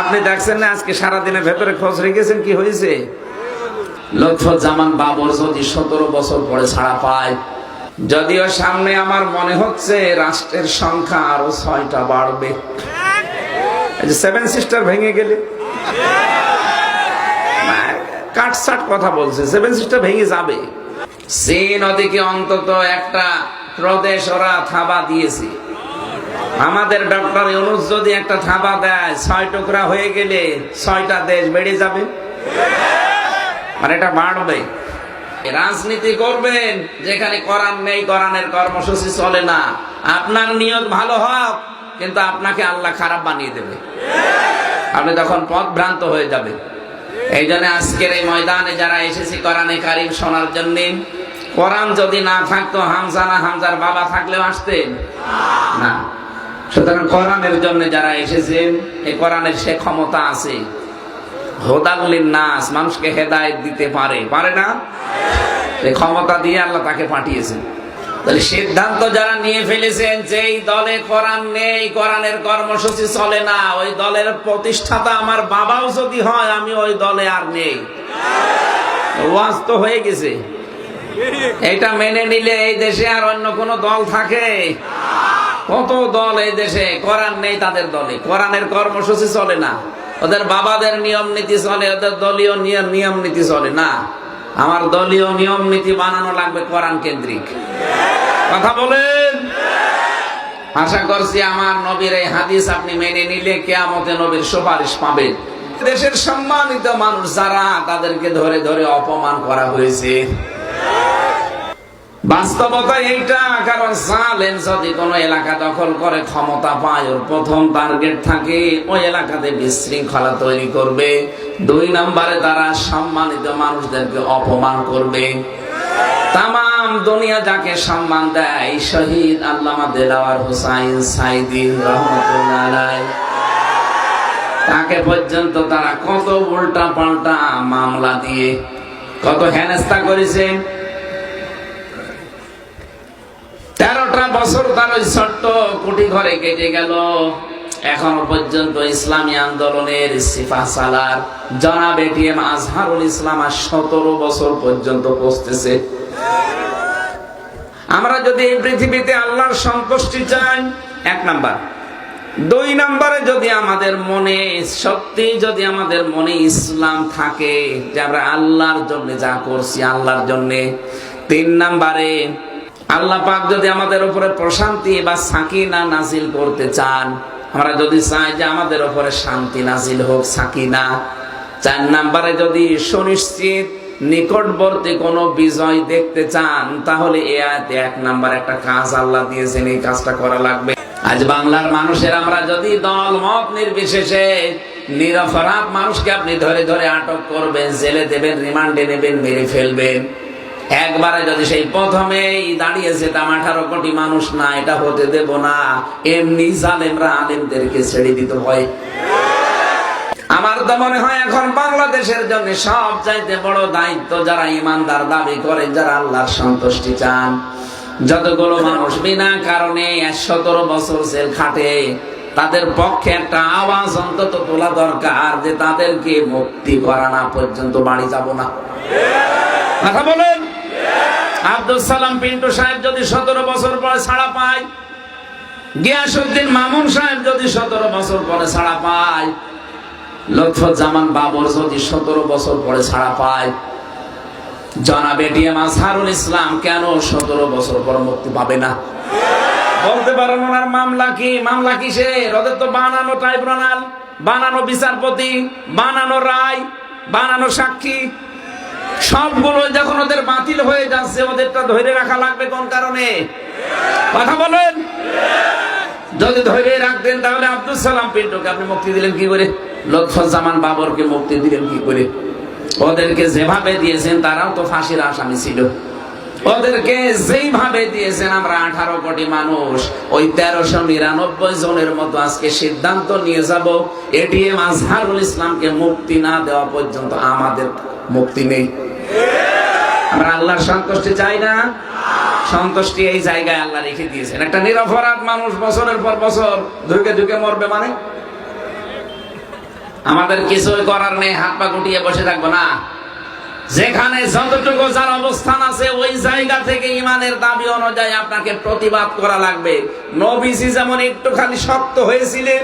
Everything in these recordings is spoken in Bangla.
আপনি দেখছেন না, আজকে সারাদিনের ভেতরে খোঁজ রেখেছেন, কি হয়েছে? লক্ষ্মজামান বাবর যদি সতেরো বছর পরে ছাড়া পায়, যদিও সামনে আমার মনে হচ্ছে রাষ্ট্রের সংখ্যা আরও ছয়টা বাড়বে। সেভেন সিস্টার ভেঙে গেলে। কাটসাট কথা বলছে, সেভেন সিস্টার ভেঙে যাবে। সে নদীকে অন্তত একটা প্রদেশ ওরা থাবা দিয়েছে। আমাদের ডক্টর ইউনুস যদি একটা থাবা দেয়, ছয় টুকরা হয়ে গেলে ছয়টা দেশ বেড়ে যাবে? মানে এটা বাড়বে। রাজনীতি করবেন, যেখানে করার নেই করানের কর্মসূচি চলে না। আপনার নিয়ত ভালো হোক, কিন্তু আপনাকে আল্লাহ খারাপ বানিয়ে দেবে। আপনি তখন পথ ভ্রান্ত হয়ে যাবে এই জন্য আজকের এই ময়দানে যারা এসেছি কোরআনে কারিম শোনার জন্য, কোরআন যদি না থাকতো, হামজা না হামজার বাবা থাকলেও আসতেন? না। সুতরাং কোরআনের জন্য যারা এসেছেন, এই কোরআনের সে ক্ষমতা আছে। হোদাগুলির নাস মানুষকে হেদায়ত দিতে পারে। পারে না? এই ক্ষমতা দিয়ে আল্লাহ তাকে পাঠিয়েছেন। তাহলে সিদ্ধান্ত যারা নিয়ে ফেলেছেন যে এই দলে কোরআন নেই, কোরআনের কর্মসূচি চলে না, ওই দলের প্রতিষ্ঠাতা আমার বাবাও যদি হয়, আমি ওই দলে আর নেই। ওয়াজ তো হয়ে গেছে। এটা মেনে নিলে এই দেশে আর অন্য কোন দল থাকে? কত দল এই দেশে? কোরআন নেই তাদের দলে। কোরআনের কর্মসূচি চলে না। ওদের বাবাদের নিয়ম নীতি চলে, ওদের দলীয় নিয়ম নীতি চলে না। আমার দলীয় নিয়ম নীতি বানানো লাগবে কোরআন কেন্দ্রিক। কথা বলেন? আশা করছি আমার নবীর এই হাদিস আপনি মেনে নিলে কেয়ামতে নবীর সুপারিশ পাবেন। দেশের সম্মানিত মানুষ যারা, তাদেরকে ধরে ধরে অপমান করা হয়েছে। বাস্তবতা এইটা, কারণ জালেন যদি কোনো এলাকা দখল করে, ক্ষমতা পায়, ওর প্রথম টার্গেট থাকে ওই এলাকাতে বিশৃঙ্খলা তৈরি করবে। দুই নম্বরে তারা সম্মানিত মানুষদেরকে অপমান করবে। তাম দুনিয়া যাকে সম্মান দেয়, শহীদ আল্লামা দেলাওয়ার হুসাইন সাইদি রহমতুল্লাহ তাকে পর্যন্ত তারা কত উল্টা পাল্টা মামলা দিয়ে, কত হেনস্তা করেছে। তেরোটা বছর তার ওই ছোট্ট কুটি ঘরে কেটে গেল। এখনও পর্যন্ত ইসলামী আন্দোলনের সিফা সালার জনাব এটিএম আজহারুল ইসলাম আর সতেরো বছর পর্যন্ত পৌঁছতেছে আমরা যদি এই পৃথিবীতে আল্লাহর সন্তুষ্টি চাই, এক নাম্বার। দুই নম্বরে যদি আমাদের মনে সত্যি যদি আমাদের মনে ইসলাম থাকে যে আমরা আল্লাহর জন্য যা করছি, আল্লাহর জন্য। তিন নম্বরে আল্লাহ পাক যদি আমাদের উপরে প্রশান্তি বা সাকিনা নাজিল করতে চান, আমরা যদি চাই যে আমাদের উপরে শান্তি নাজিল হোক, সাকিনা। চার নাম্বারে যদি সুনিশ্চিত নিকটবর্তী কোনো বিজয় দেখতে চান, তাহলে এ এক নাম্বার একটা কাজ আল্লাহ দিয়েছেন, এই কাজটা করা লাগবে। আজ বাংলার মানুষের আমরা যদি দল, মত নির্বিশেষে নিরপরাধ মানুষকে আপনি ধরে ধরে আটক করবেন, জেলে দেবেন, রিমান্ডে নেবেন, মেরে ফেলবেন। একবারে যদি সেই প্রথমেই দাঁড়িয়েছে তাম আঠারো কোটি মানুষ না, এটা হতে দেব না। এমনি জালেমরা আলেমদেরকে ছেড়ে দিতে হয়। আমার তো মনে হয় এখন বাংলাদেশের জন্য সব চাইতে বড় দায়িত্ব যারা ইমানদার দাবি করে, যারা আল্লাহর সন্তুষ্টি চান। যতগুলো মানুষ বিনা কারণে সতেরো বছর জেল খাটে, তাদের পক্ষে একটা আওয়াজ অন্তত তোলা দরকার যে তাদেরকে মুক্তি করা না পর্যন্ত বাড়ি যাব না। কথা বলেন। আব্দুল সালাম পিন্টু সাহেব যদি সতেরো বছর পরে ছাড়া পায় গিয়াসুদ্দিন মামুন সাহেব যদি সতেরো বছর পরে ছাড়া পায় লক্ষ্মজামান বাবর যদি সতেরো বছর পরে ছাড়া পায়, জনাব এটিএম ইসলাম কেন সতেরো বছর পর মুক্তি পাবে না? বলতে পারেন ওনার মামলা কি? মামলা কিসের? ওদের তো বানানো ট্রাইব্যুনাল, বানানো বিচারপতি, বানানো রায়, বানানো সাক্ষী। সবগুলো যখন ওদের বাতিল হয়ে যাচ্ছে, ওদেরটা ধরে রাখা লাগবে কোন কারণে? কথা বলেন। যদি ধরে রাখতেন, তাহলে আব্দুল সালাম পিন্টুকে আপনি মুক্তি দিলেন কি করে? লক্ষ্মজামান বাবরকে মুক্তি দিলেন কি করে? ওদেরকে যেভাবে দিয়েছেন, তারাও তো ফাঁসির আসামি ছিল। ওদেরকে যেইভাবে দিয়েছেন আমরা আঠারো কোটি মানুষ, ওই তেরোশো নিরানব্বই জনের মতো আজকে সিদ্ধান্ত নিয়ে যাব। এটিএম আজহারুল ইসলামকে মুক্তি না দেওয়া পর্যন্ত আমাদের মুক্তি নেই। আমরা আল্লাহর সন্তুষ্টি চাই না? সন্তুষ্টি এই জায়গায় আল্লাহ রেখে দিয়েছেন। একটা নিরপরাধ মানুষ বছরের পর বছর ঢুকে ঢুকে মরবে মানে? আমাদের কিছুই করার নেই, হাত পা গুটিয়ে বসে থাকব না। যেখানে যতটুকু যার অবস্থান আছে, ওই জায়গা থেকে ইমানের দাবি অনুযায়ী আপনাকে প্রতিবাদ করা লাগবে। নবীজি যেমন একটুখানি শক্ত হয়েছিলেন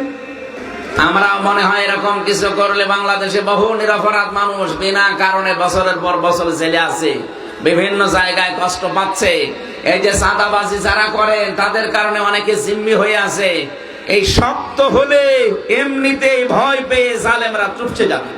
আমরা মনে হয় এরকম কিছু করলে বাংলাদেশে বহু নিরপরাধ মানুষ বিনা কারণে বছরের পর বছর জেলে আছে, বিভিন্ন জায়গায় কষ্ট পাচ্ছে। এই যে চাঁদাবাজি যারা করেন, তাদের কারণে অনেকে জিম্মি হয়ে আছে। এই শক্ত হলে এমনিতেই ভয় পেয়ে জালেমরা চুপছে যাবে।